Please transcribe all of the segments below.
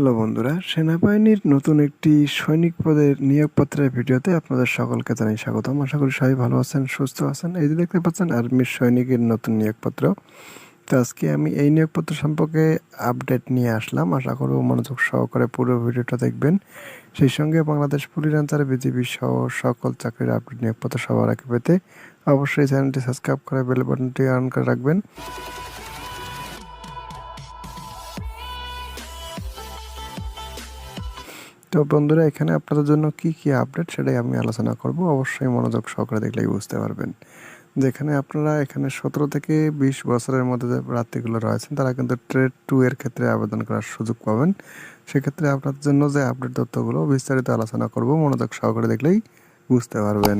Hello বন্ধুরা, সেনাবাহিনীর নতুন একটি সৈনিক পদের নিয়োগপত্রের ভিডিওতে আপনাদের সকলকে জানাই স্বাগতম। আশা করি সবাই ভালো আছেন, সুস্থ আছেন। এই যে দেখতে পাচ্ছেন আর্মির সৈনিকের নতুন নিয়োগপত্র। তো আজকে আমি এই নিয়োগপত্র সম্পর্কে আপডেট নিয়ে আসলাম। আশা করব মনোযোগ সহকারে পুরো ভিডিওটা দেখবেন। সেই সঙ্গে বাংলাদেশ পুলিশ আনসার, বিজিবি সহ সকল চাকরির আপডেট নিয়োগপত্র সবার আগে পেতে অবশ্যই চ্যানেলটি সাবস্ক্রাইব করে বেল বাটনটি অন করে রাখবেন। তো বন্ধুরা, এখানে আপনাদের জন্য কি কি আপডেট সেটাই আমি আলোচনা করব। অবশ্যই মনোযোগ সহকারে দেখলেই বুঝতে পারবেন। যেখানে আপনারা এখানে সতেরো থেকে বিশ বছরের মধ্যে যে প্রার্থীগুলো রয়েছেন, তারা কিন্তু ট্রেড টু এর ক্ষেত্রে আবেদন করার সুযোগ পাবেন। সেক্ষেত্রে আপনাদের জন্য যে আপডেট তথ্যগুলো বিস্তারিত আলোচনা করব, মনোযোগ সহকারে দেখলেই বুঝতে পারবেন।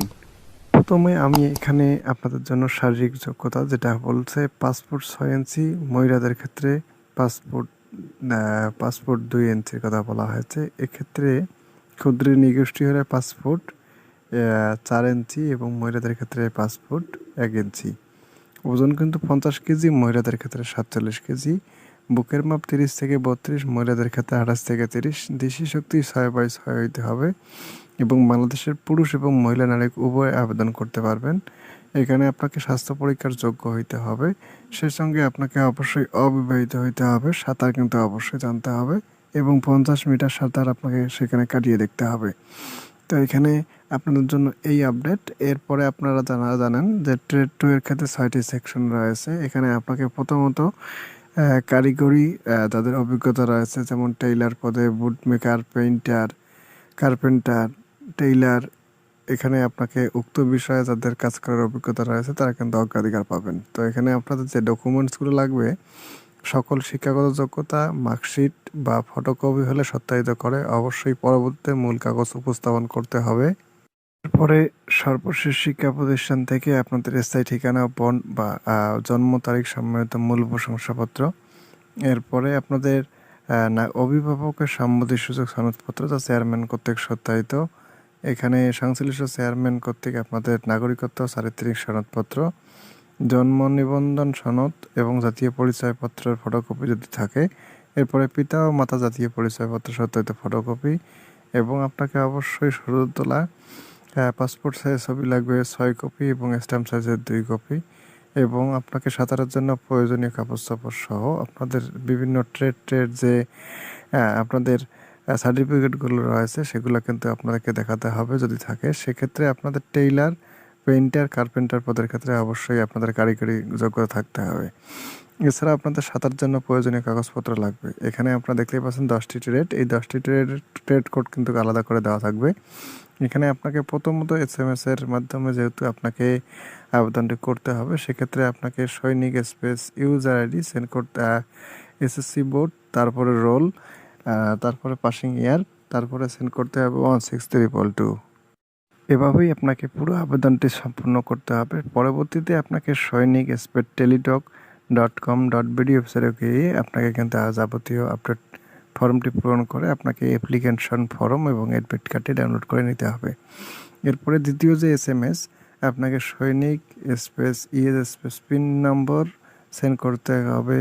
প্রথমে আমি এখানে আপনাদের জন্য শারীরিক যোগ্যতা, যেটা বলছে পাসপোর্ট ছয় ইঞ্চি, মহিলাদের ক্ষেত্রে পাসপোর্ট পাসপোর্ট দুই ইঞ্চির কথা বলা হয়েছে। এক্ষেত্রে ক্ষুদ্র নিগোষ্ঠী হলে পাসপোর্ট চার ইঞ্চি এবং মহিলাদের ক্ষেত্রে পাসপোর্ট এক ইঞ্চি ওজন কিন্তু পঞ্চাশ কেজি, মহিলাদের ক্ষেত্রে সাতচল্লিশ কেজি। বুকের মাপ তিরিশ থেকে বত্রিশ, মহিলাদের ক্ষেত্রে আঠাশ থেকে তিরিশ। দেশি শক্তি ছয় বাই ছয় হইতে হবে এবং বাংলাদেশের পুরুষ এবং মহিলা নারী উভয় আবেদন করতে পারবেন। এখানে আপনাকে স্বাস্থ্য পরীক্ষার যোগ্য হইতে হবে। সে সঙ্গে আপনাকে অবশ্যই অবিবাহিত হইতে হবে, সাঁতার কিন্তু অবশ্যই জানতে হবে এবং পঞ্চাশ মিটার সাঁতার আপনাকে সেখানে কাটিয়ে দেখতে হবে। তো এখানে আপনাদের জন্য এই আপডেট। এরপরে আপনারা জানা জানেন যে ট্রেড টু এর ক্ষেত্রে ছয়টি সেকশন রয়েছে। এখানে আপনাকে প্রথমত কারিগরি তাদের অভিজ্ঞতা রয়েছে, যেমন টেইলার পদে boot maker painter carpenter tailor. এখানে আপনাকে উক্ত বিষয়ে যাদের কাজ করার অভিজ্ঞতা রয়েছে, তারা কিন্তু অগ্রাধিকার পাবেন। তো এখানে আপনাদের যে ডকুমেন্টসগুলো লাগবে, সকল শিক্ষাগত যোগ্যতা মার্কশিট বা ফটোকপি হলে সত্যায়িত করে অবশ্যই পরবর্তীতে মূল কাগজ উপস্থাপন করতে হবে। এরপরে সর্বশেষ শিক্ষা প্রতিষ্ঠান থেকে আপনাদের স্থায়ী ঠিকানা, বন বা জন্ম তারিখ সম্মানিত মূল প্রশংসাপত্র। এরপরে আপনাদের না, অভিভাবকের সম্মতি সুযোগ সনদপত্র যা চেয়ারম্যান কর্তৃক সত্যায়িত। এখানে সংশ্লিষ্ট চেয়ারম্যান কর্তৃক আপনাদের নাগরিকত্ব, চারিত্রিক সনদপত্র, জন্ম নিবন্ধন সনদ এবং জাতীয় পরিচয়পত্রের ফটোকপি যদি থাকে, এরপরে পিতা ও মাতা জাতীয় পরিচয়পত্র সত্যায়িত ফটোকপি এবং আপনাকে অবশ্যই শুরু তোলা। পাসপোর্ট সাইজ ছবি লাগবে ছয় কপি এবং স্ট্যাম্প সাইজের দুই কপি এবং আপনাকে সাঁতারের জন্য প্রয়োজনীয় কাপড় চাপড় সহ আপনাদের বিভিন্ন ট্রেড ট্রেড যে আপনাদের সার্টিফিকেটগুলো রয়েছে সেগুলো কিন্তু আপনাদেরকে দেখাতে হবে যদি থাকে। সেক্ষেত্রে আপনাদের টেইলার পেইন্টার, কার্পেন্টার পদের ক্ষেত্রে অবশ্যই আপনাদের কারিগরি যোগ্যতা থাকতে হবে। এছাড়া আপনাদের সাঁতার জন্য প্রয়োজনীয় কাগজপত্র লাগবে। এখানে আপনারা দেখতেই পাচ্ছেন দশটি ট্রেড। এই দশটি ট্রেড ট্রেড কোড কিন্তু আলাদা করে দেওয়া থাকবে। এখানে আপনাকে প্রথমত এস এম এস এর মাধ্যমে যেহেতু আপনাকে আবেদনটি করতে হবে, সেক্ষেত্রে আপনাকে সৈনিক স্পেস, ইউজার আইডি, সেন্ড করতে এসএসসি বোর্ড, তারপরে রোল তারপরে পাসিং ইয়ার, তারপরে সেন্ড করতে হবে ওয়ান সিক্স ত্রিপল টু। এভাবেই আপনাকে পুরো আবেদনটি সম্পূর্ণ করতে হবে। পরবর্তীতে আপনাকে সৈনিক space Teletalk dot com dot BD ওয়েবসাইটে গিয়ে আপনাকে কিন্তু যাবতীয় আপডেট ফর্মটি পূরণ করে আপনাকে অ্যাপ্লিকেশন ফর্ম এবং অ্যাডমিট কার্ডটি ডাউনলোড করে নিতে হবে। এরপরে দ্বিতীয় যে এস এম এস আপনাকে সৈনিক space ES space pin number send করতে হবে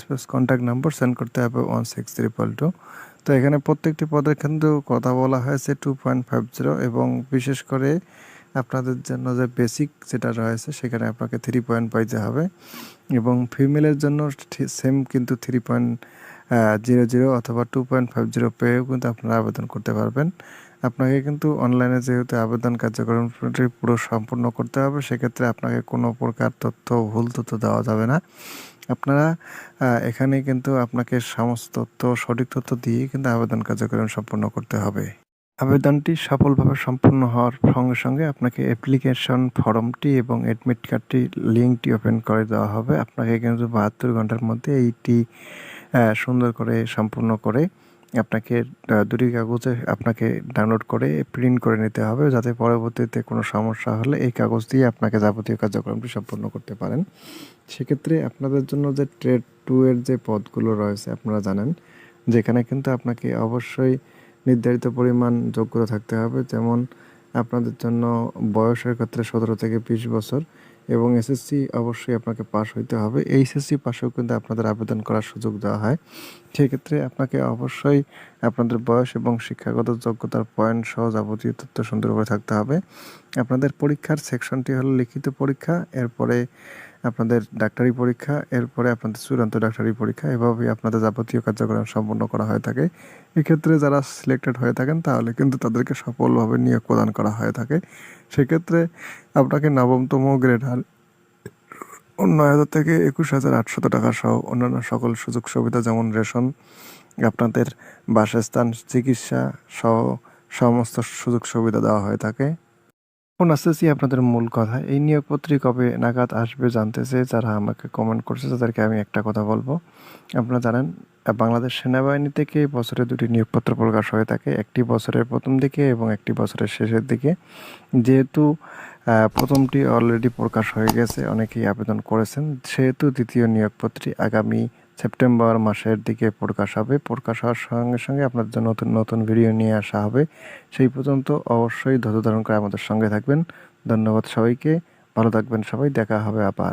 স্পেস কন্ট্যাক্ট নম্বর সেন্ড করতে হবে ওয়ান সিক্স ট্রিপল টু তো এখানে প্রত্যেকটি পদের কিন্তু কথা বলা হয়েছে টু পয়েন্ট ফাইভ জিরো এবং বিশেষ করে আপনাদের জন্য যে বেসিক যেটা রয়েছে সেখানে আপনাকে থ্রি পয়েন্ট পাইতে হবে এবং ফিমেলের জন্য সেম কিন্তু থ্রি পয়েন্ট জিরো জিরো অথবা টু পয়েন্ট ফাইভ জিরো পেয়েও কিন্তু আপনারা আবেদন করতে পারবেন। আপনাকে কিন্তু অনলাইনে যেহেতু আবেদন কার্যক্রমটি পুরো সম্পূর্ণ করতে হবে, সেক্ষেত্রে আপনাকে কোনো প্রকার তথ্য, ভুল তথ্য দেওয়া যাবে না। আপনারা এখানে কিন্তু আপনাকে সমস্ত তথ্য, সঠিক তথ্য দিয়ে কিন্তু আবেদন কার্যক্রম সম্পন্ন করতে হবে। আবেদনটি সফলভাবে সম্পূর্ণ হওয়ার সঙ্গে সঙ্গে আপনাকে অ্যাপ্লিকেশন ফর্মটি এবং অ্যাডমিট কার্ডটি লিঙ্কটি ওপেন করে দেওয়া হবে। আপনাকে কিন্তু বাহাত্তর ঘণ্টার মধ্যে এইটি সুন্দর করে সম্পূর্ণ করে আপনাকে দুটি কাগজে আপনাকে ডাউনলোড করে প্রিন্ট করে নিতে হবে যাতে পরবর্তীতে কোনো সমস্যা হলে এই কাগজ দিয়ে আপনাকে যাবতীয় কার্যক্রমটি সম্পূর্ণ করতে পারেন। সেক্ষেত্রে আপনাদের জন্য যে ট্রেড টু এর যে পদগুলো রয়েছে, আপনারা জানেন, যেখানে কিন্তু আপনাকে অবশ্যই নির্ধারিত পরিমাণ যোগ্যতা থাকতে হবে। যেমন, আপনাদের জন্য বয়সের ক্ষেত্রে সতেরো থেকে বিশ বছর এবং এসএসসি অবশ্যই আপনাকে পাস হইতে হবে। এইচএসসি পাশেও কিন্তু আপনাদের আবেদন করার সুযোগ দেওয়া হয়। সেক্ষেত্রে আপনাকে অবশ্যই আপনাদের বয়স এবং শিক্ষাগত যোগ্যতার পয়েন্ট সহ যাবতীয় তথ্য সুন্দরভাবে থাকতে হবে। আপনাদের পরীক্ষার সেকশনটি হলো লিখিত পরীক্ষা। এরপরে আপনাদের ডাক্তারি পরীক্ষা, এরপরে আপনাদের চূড়ান্ত ডাক্তারি পরীক্ষা, এভাবেই আপনাদের যাবতীয় কার্যক্রম সম্পন্ন করা হয়ে থাকে। এক্ষেত্রে যারা সিলেক্টেড হয়ে থাকেন, তাহলে কিন্তু তাদেরকে সফলভাবে নিয়োগ প্রদান করা হয়ে থাকে। সেক্ষেত্রে আপনাকে নবমতম গ্রেডার নয় হাজার থেকে একুশ হাজার আটশত টাকা সহ অন্যান্য সকল সুযোগ সুবিধা যেমন রেশন, আপনাদের বাসস্থান, চিকিৎসা সহ সমস্ত সুযোগ সুবিধা দেওয়া হয়ে থাকে। এখন আসতেছি আপনাদের মূল কথা। এই নিয়োগপত্রী কবে নাগাদ আসবে জানতে চেয়ে যারা আমাকে কমেন্ট করছে, তাদেরকে আমি একটা কথা বলব। আপনারা জানেন, বাংলাদেশ সেনাবাহিনী থেকে বছরে দুটি নিয়োগপত্র প্রকাশ হয়ে থাকে। একটি বছরের প্রথম দিকে এবং একটি বছরের শেষের দিকে। যেহেতু প্রথমটি অলরেডি প্রকাশ হয়ে গেছে, অনেকেই আবেদন করেছেন। সেহেতু দ্বিতীয় নিয়োগপত্রী আগামী সেপ্টেম্বর মাসের দিকে প্রকাশ হবে। প্রকাশ হওয়ার সঙ্গে সঙ্গে আপনাদের জন্য নতুন নতুন ভিডিও নিয়ে আসা হবে। সেই পর্যন্ত অবশ্যই ধৈর্য ধারণ করে আমাদের সঙ্গে থাকবেন। ধন্যবাদ সবাইকে। ভালো থাকবেন সবাই। দেখা হবে আবার।